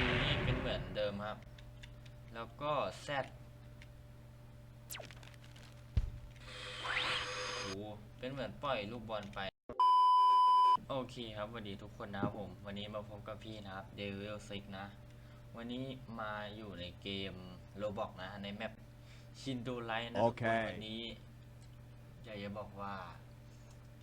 นี่เป็นเหมือนเดิมครับ แล้วก็ Z โอ้โหเป็นเหมือนปล่อยลูกบอลไป โอเคครับสวัสดีทุกคนนะครับผม วันนี้มาพบกับพี่นะครับ Devil Six นะ วันนี้มาอยู่ในเกม Roblox นะ ในแมปชินโดไลนะทุกโอคเคน วันนี้อยากจะบอกว่า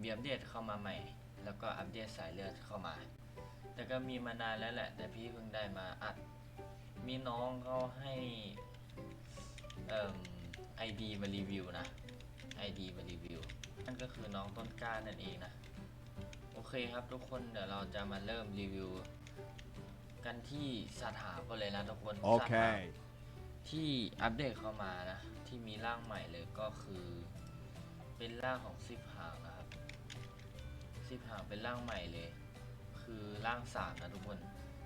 มีอัปเดตเข้ามาใหม่ แล้วก็อัปเดตสายเลือดเข้ามา แต่ก็มีมานานแล้วแหละ แต่พี่เพิ่งได้มาอัด มีน้องเขาให้เอ่อไอดีมารีวิวนะไอดีมารีวิวนั่นก็คือน้องต้นกล้านั่นเองนะ โอเคครับทุกคนเดี๋ยวเราจะมาเริ่มรีวิว กันที่สถาก็เลยนะทุกคนโอเคสถาที่อัปเดตเข้ามานะ ที่มีร่างใหม่เลยก็คือ เป็นร่างของซิปหางนะครับซิปหางเป็นร่างใหม่เลย คือร่างสามนะทุกคน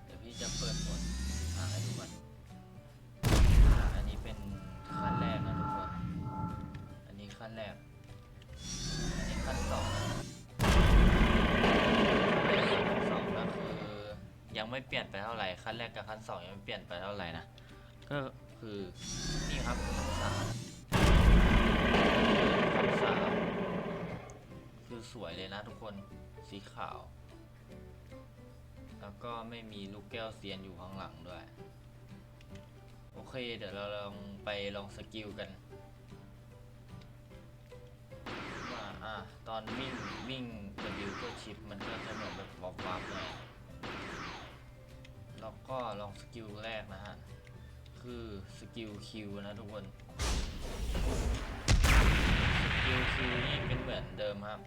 เดี๋ยวพี่จะเปิดผลซิปหาให้ดูก่อนอันนี้เป็นขั้นแรกนะทุกคน อันนี้ขั้นแรก อันนี้ขั้นสองขั้นสองก็คือยังไม่เปลี่ยนไปเท่าไหร่ขั้นแรกกับขั้นสองยังไม่เปลี่ยนไปเท่าไหร่นะ ก็คือนี่ครับขั้นสามขั้นสามคือสวยเลยนะทุกคนสีขาว แล้วก็ไม่มีลูกแก้วเซียนอยู่ข้างหลังด้วย โอเค เดี๋ยวเราลองไปลองสกิลกันว่าอะตอนวิ่งวิ่ง W ก็ชิปมันก็จะเหมือนแบบวับวับๆหน่อยแล้วก็ลองสกิลแรกนะฮะ คือสกิลคิวนะทุกคน สกิลคิวนี่เป็นเหมือนเดิมครับ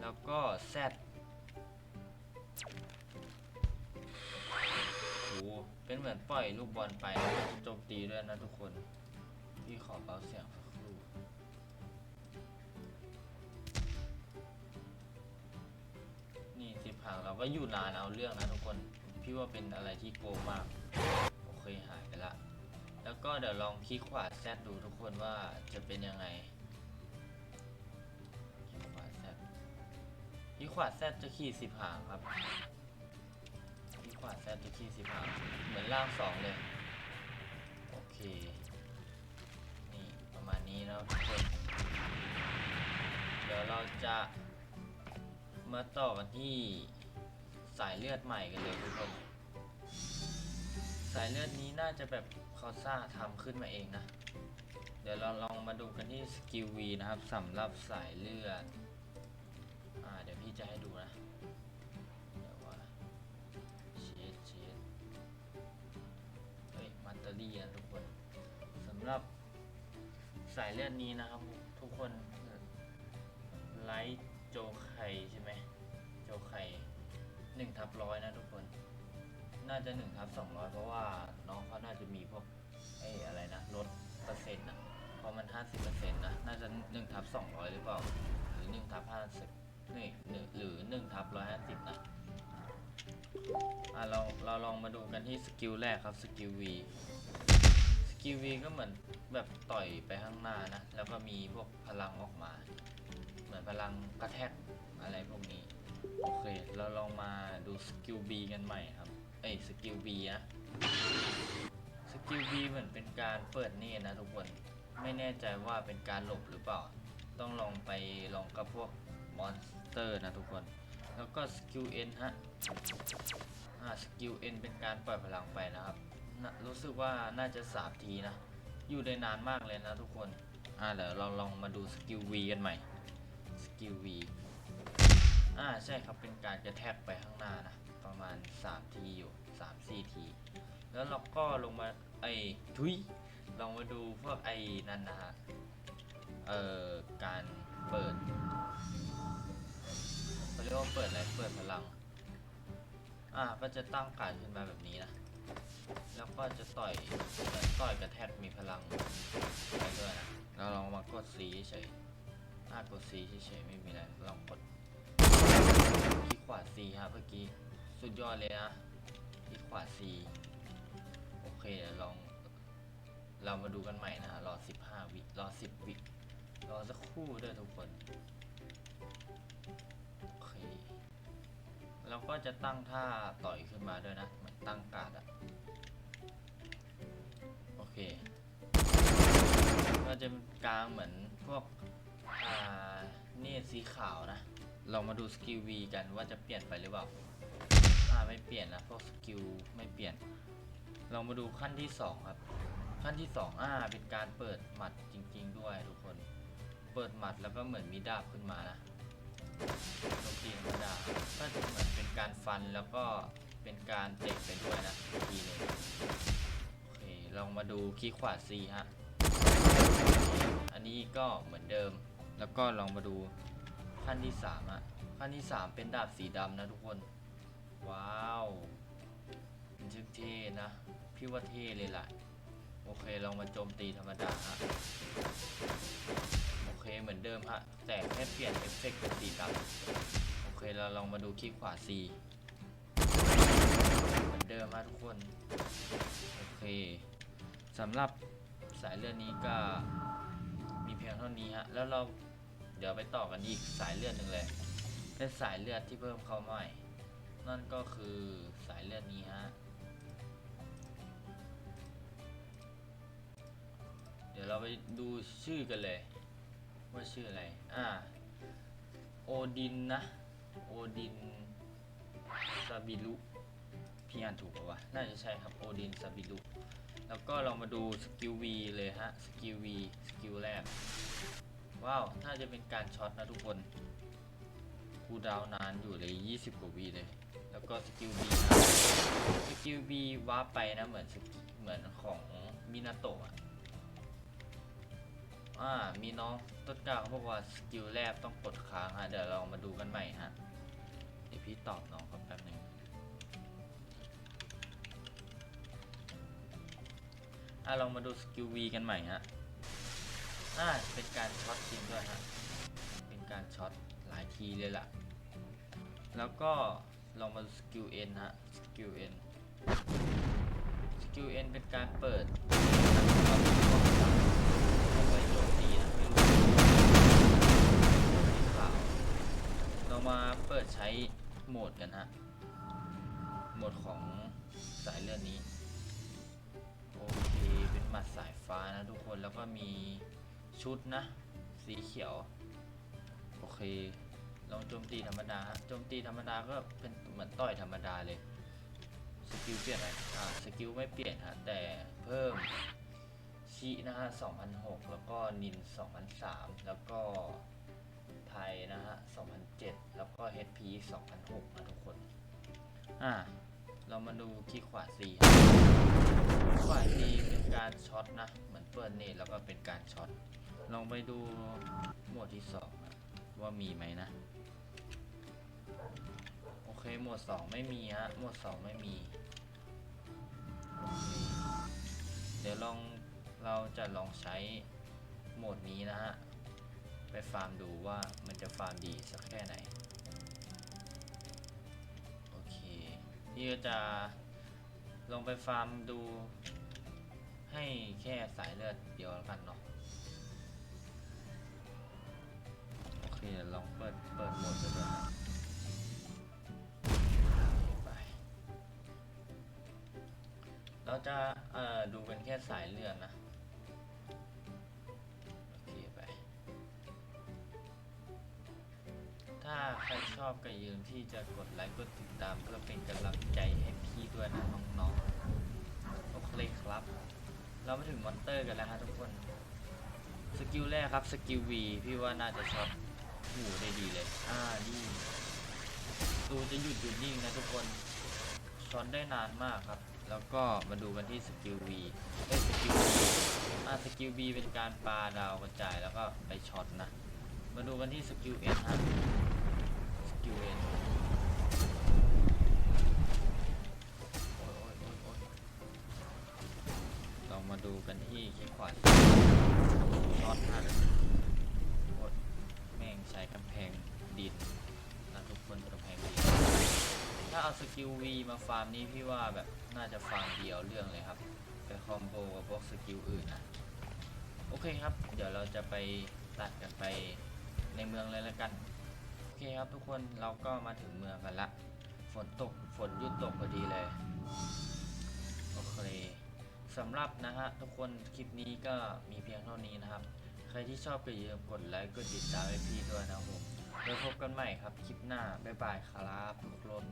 แล้วก็ Z โอ้โห เป็นเหมือนปล่อยลูกบอลไปแล้วก็โจมตีด้วยนะทุกคน พี่ขอเบาเสียงสักครู่นี่สิบหางเราก็อยู่นานเอาเรื่องนะทุกคน พี่ว่าเป็นอะไรที่โกงมาก โอเคหายไปละ แล้วก็เดี๋ยวลองคลิกขวาแซดดูทุกคนว่าจะเป็นยังไงคลิกขวาแซดคลิกขวาแซดจะขี่สิบหางครับ ขวาแซดจะที่สิบหาเหมือนล่างสองเลย โอเค นี่ประมาณนี้นะครับทุกคน เดี๋ยวเราจะมาต่อกันที่สายเลือดใหม่กันเลยทุกคน สายเลือดนี้น่าจะแบบเขาสร้าทำขึ้นมาเองนะ เดี๋ยวเราลองมาดูกันที่สกิลวีนะครับสำหรับสายเลือด อ่าเดี๋ยวพี่จะให้ดูนะ อรี่นะทุกคนสำหรับสายเลือดนี้นะครับทุกคนไลท์โจไข่ใช่ไหมโจไข่หนึ่งทับร้อยนะทุกคน น่าจะหนึ่งทับสองร้อยเพราะว่าน้องเขาน่าจะมีพวกเอ้อะไรนะลดเปอร์เซ็นต์นะเพราะมันห้าสิบเปอร์เซ็นต์นะน่าจะหนึ่งทับสองร้อยหรือเปล่า หรือหนึ่งทับห้าสิบนี่หนึ่งหรือหนึ่งทับร้อยห้าสิบนะ อะเราเราลองมาดูกันที่สกิลแรกครับสกิล V สกิล V ก็เหมือนแบบต่อยไปข้างหน้านะ แล้วก็มีพวกพลังออกมา เหมือนพลังกระแทกอะไรพวกนี้ โอเค เราลองมาดูสกิล B กันใหม่ครับ เอ้ยสกิล B นะสกิล B เหมือนเป็นการเปิดเนตรนะทุกคนไม่แน่ใจว่าเป็นการหลบหรือเปล่า ต้องลองไปลองกับพวกมอนสเตอร์นะทุกคน แล้วก็สกิล N ฮะอ่าสกิล N เป็นการปล่อยพลังไปนะครับนะรู้สึกว่าน่าจะสามทีนะ อยู่ได้นานมากเลยนะทุกคน อ่าเดี๋ยวเราลองมาดูสกิล V กันใหม่ สกิล V อ่าใช่ครับเป็นการกระแทกไปข้างหน้านะ ประมาณ 3 ทีอยู่ 3-4 ที แล้วเราก็ลงมาไอ้ทุยลองมาดูพวกไอ้นั่นนะฮะ เอ่อ การเปิด เขาเรียกว่าเปิดอะไร เปิดพลัง อ่า ก็จะตั้งการดขึ้นมาแบบนี้นะ แล้วก็จะต่อยมือนต่อยกระแทกมีพลังไปด้วยนะเราลองมากด C เฉยอ่ากด C เฉยไม่มีอะไร ลองกดคลิกขวา C ฮะเมื่อกี้ สุดยอดเลยนะคลิกขวา C โอเคเดี๋ยวลอง เรามาดูกันใหม่นะฮะ รอ 15 วิ รอ 10 วิ รอสักครู่ด้วยทุกคน เราก็จะตั้งท่าต่อยขึ้นมาด้วยนะเหมือนตั้งการ์ดอะโอเคก็จะกลางเหมือนพวกอ่าเนตสีขาวนะ เรามาดูสกิล V กันว่าจะเปลี่ยนไปหรือเปล่าอ่าไม่เปลี่ยนนะพวกสกิลไม่เปลี่ยน เรามาดูขั้นที่ 2 ครับ ขั้นที่ 2 อ่า เป็นการเปิดหมัดจริง ๆ ด้วยทุกคน เปิดหมัดแล้วก็เหมือนมีดาบขึ้นมานะ ฟันแล้วก็เป็นการเตะไปด้วยนะทีนึงโอเคลองมาดูคีย์ขวา C ฮะ อันนี้ก็เหมือนเดิม แล้วก็ลองมาดูขั้นที่3อะขั้นที่ 3 เป็นดาบสีดำนะทุกคน ว้าวมันชื่อเท่นะ พี่ว่าเท่เลยล่ะ โอเคลองมาโจมตีธรรมดาฮะ โอเคเหมือนเดิมฮะ แต่แค่เปลี่ยนเอฟเฟกต์เป็นสีดำโอเคเราลองมาดูคลิกขวา C เหมือนเดิมฮะทุกคน โอเคสำหรับสายเลือดนี้ก็มีเพียงเท่านี้ฮะ แล้วเราเดี๋ยวไปต่อกันอีกสายเลือดหนึ่งเลยเป็นสายเลือดที่เพิ่มเข้าใหม่ นั่นก็คือสายเลือดนี้ฮะ เดี๋ยวเราไปดูชื่อกันเลย ว่าชื่ออะไร อ่า โอดินนะ โอดินซาบิลุ พี่อ่านถูกปะวะ น่าจะใช่ครับโอดินซาบิลุแล้วก็เรามาดูสกิล V เลยฮะ สกิล V สกิลแรก ว้าว น่าจะเป็นการช็อตนะทุกคน คูดาวนานอยู่เลย 20 กว่าวีเลย แล้วก็สกิล B นะสกิล B วาไปนะ เหมือนเหมือนของมินาโตะอ่า มีน้องต้นกล้าเขาบอกว่าสกิลแรกต้องกดค้างฮะ เดี๋ยวเรามาดูกันใหม่ฮะ เดี๋ยวพี่ตอบน้องเขาแป๊บหนึง อะลองมาดูสกิล V กันใหม่ฮะอ่าเป็นการช็อตจริงด้วยฮะ เป็นการช็อตหลายทีเลยล่ะ แล้วก็ลองมาดูสกิล N ฮะ สกิล N สกิล N เป็นการเปิดเอาไว้โจมตีนะไม่รู้สีขาวเรามาเปิดใช้โหมดกันฮะ โหมดของสายเลือดนี้ หมัดสายฟ้านะทุกคนแล้วก็มีชุดนะ สีเขียว โอเคลองโจมตีธรรมดาฮะโจมตีธรรมดาก็เป็นเหมือนต่อยธรรมดาเลยสกิลเปลี่ยนไหมอ่าสกิลไม่เปลี่ยนฮะแต่เพิ่มชีนะฮะ2006 แล้วก็นิน 2003 แล้วก็ไทยนะฮะ2007 แล้วก็ HP 2006นะทุกคน อ่า เรามาดูที่ขวา C ครับขวา C เป็นการช็อตนะ เหมือนเปิดเนตแล้วก็เป็นการช็อต ลองไปดูหมวดที่สองนะ ว่ามีไหมนะ โอเค หมวดสองไม่มีฮะ หมวดสองไม่มีเคเดี๋ยวลองเราจะลองใช้โหมดนี้นะฮะ ไปฟาร์มดูว่ามันจะฟาร์มดีสักแค่ไหน พี่ก็จะลงไปฟาร์มดู ให้แค่สายเลือดเดียวแล้วกันเนาะโอเคเดี๋ยวลองเปิดเปิดโหมดไปด้วยนะไปเราจะเอ่อดูเป็นแค่สายเลือดนะ ถ้าใครชอบก็อย่าลืมที่จะกดไลค์กดติดตามเพื่อเป็นกำลังใจให้พี่ด้วยนะน้องๆโอเคครับ เรามาถึงมอนเตอร์กันแล้วฮะทุกคน สกิลแรกครับสกิล V พี่ว่าน่าจะช็อตหูได้ดีเลย อ่านี่ตูจะหยุดหยุดนิ่งนะทุกคนช็อตได้นานมากครับ แล้วก็มาดูกันที่สกิล V เอ้สกิลอ่าสกิล V เป็นการปาดาวกระจายแล้วก็ไปช็อตนะ มาดูกันที่สกิล N ฮะสกิล N โอ้ยโอ้ ยโอ้ยโอ้ยลองมาดูกันที่ขี้ขวาช็อตฮะโอ้ยแม่งใช้กำแพงดินนะทุกคนกำแพงดิน ถ้าเอาสกิล V มาฟาร์มนี้พี่ว่าแบบน่าจะฟาร์มเดียวเรื่องเลยครับ ไปคอมโบกับพวกสกิลอื่นนะโอเคครับ เดี๋ยวเราจะไปตัดกันไปในเมืองเลยแล้วกัน เคครับทุกคนเราก็มาถึงเมืองกันละ ฝนตกฝนหยุดตกพอดีเลย โอเคสำหรับนะฮะทุกคนคลิปนี้ก็มีเพียงเท่านี้นะครับ ใครที่ชอบก็อย่าลืมกดไลค์กดติดตามให้พี่ด้วยนะครับผมไว้พบกันใหม่ครับคลิปหน้าบ๊ายบายครับทุกคน